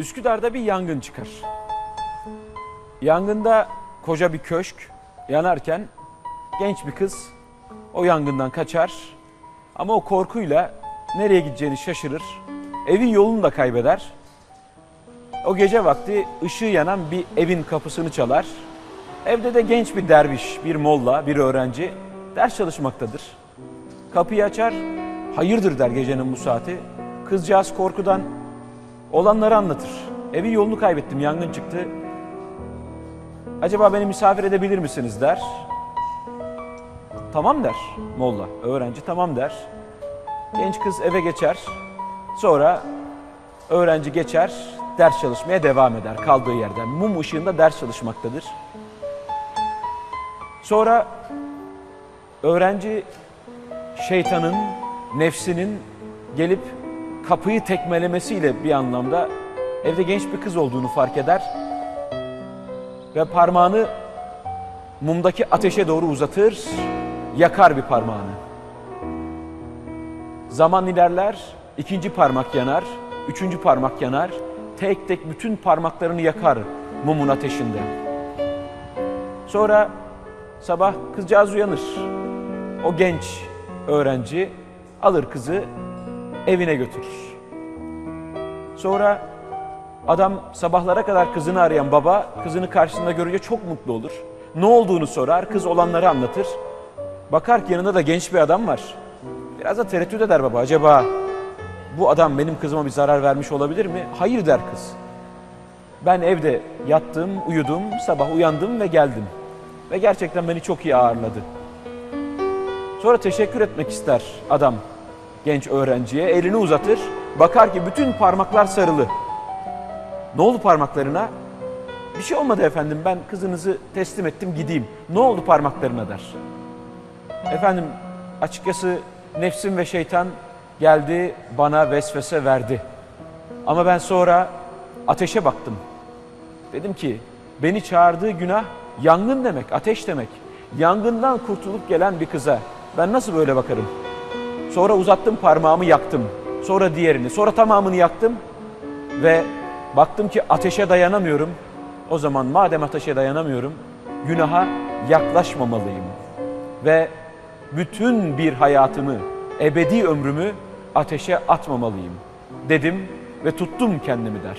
Üsküdar'da bir yangın çıkar. Yangında koca bir köşk yanarken genç bir kız o yangından kaçar. Ama o korkuyla nereye gideceğini şaşırır. Evin yolunu da kaybeder. O gece vakti ışığı yanan bir evin kapısını çalar. Evde de genç bir derviş, bir molla, bir öğrenci ders çalışmaktadır. Kapıyı açar, hayırdır der gecenin bu saati. Kızcağız korkudan olanları anlatır. Evin yolunu kaybettim, yangın çıktı. Acaba beni misafir edebilir misiniz der. Tamam der molla, öğrenci tamam der. Genç kız eve geçer. Sonra öğrenci geçer, ders çalışmaya devam eder kaldığı yerden. Mum ışığında ders çalışmaktadır. Sonra öğrenci şeytanın, nefsinin gelip kapıyı tekmelemesiyle bir anlamda evde genç bir kız olduğunu fark eder ve parmağını mumdaki ateşe doğru uzatır, yakar bir parmağını. Zaman ilerler, ikinci parmak yanar, üçüncü parmak yanar, tek tek bütün parmaklarını yakar mumun ateşinde. Sonra sabah kızcağız uyanır. O genç öğrenci alır kızı evine götürür. Sonra adam sabahlara kadar kızını arayan baba kızını karşısında görünce çok mutlu olur. Ne olduğunu sorar, kız olanları anlatır. Bakar ki yanında da genç bir adam var. Biraz da tereddüt eder baba. Acaba bu adam benim kızıma bir zarar vermiş olabilir mi? Hayır der kız. Ben evde yattım, uyudum, sabah uyandım ve geldim. Ve gerçekten beni çok iyi ağırladı. Sonra teşekkür etmek ister adam genç öğrenciye. Elini uzatır. Bakar ki bütün parmaklar sarılı. Ne oldu parmaklarına? Bir şey olmadı efendim ben kızınızı teslim ettim gideyim. Ne oldu parmaklarına der. Efendim açıkçası nefsim ve şeytan geldi bana vesvese verdi. Ama ben sonra ateşe baktım. Dedim ki beni çağırdığı günah yangın demek, ateş demek. Yangından kurtulup gelen bir kıza ben nasıl böyle bakarım? Sonra uzattım parmağımı yaktım. Sonra diğerini, sonra tamamını yaktım ve baktım ki ateşe dayanamıyorum. O zaman madem ateşe dayanamıyorum, günaha yaklaşmamalıyım. Ve bütün bir hayatımı, ebedi ömrümü ateşe atmamalıyım dedim ve tuttum kendimi der.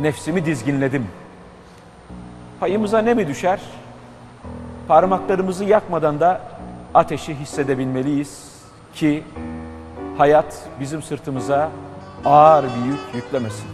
Nefsimi dizginledim. Payımıza ne mi düşer? Parmaklarımızı yakmadan da ateşi hissedebilmeliyiz ki hayat bizim sırtımıza ağır bir yük yüklemesin.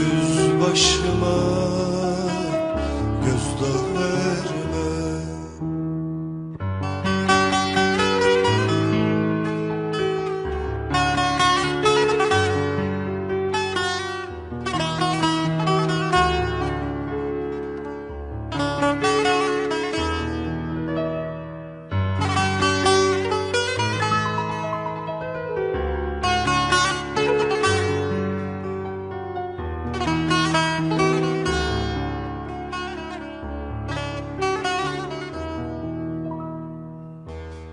öksüz başıma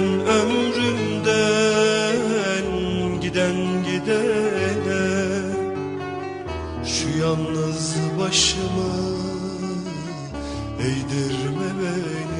yüzden ömrümden giden gidene. Şu yalnız başımı eğdirme benim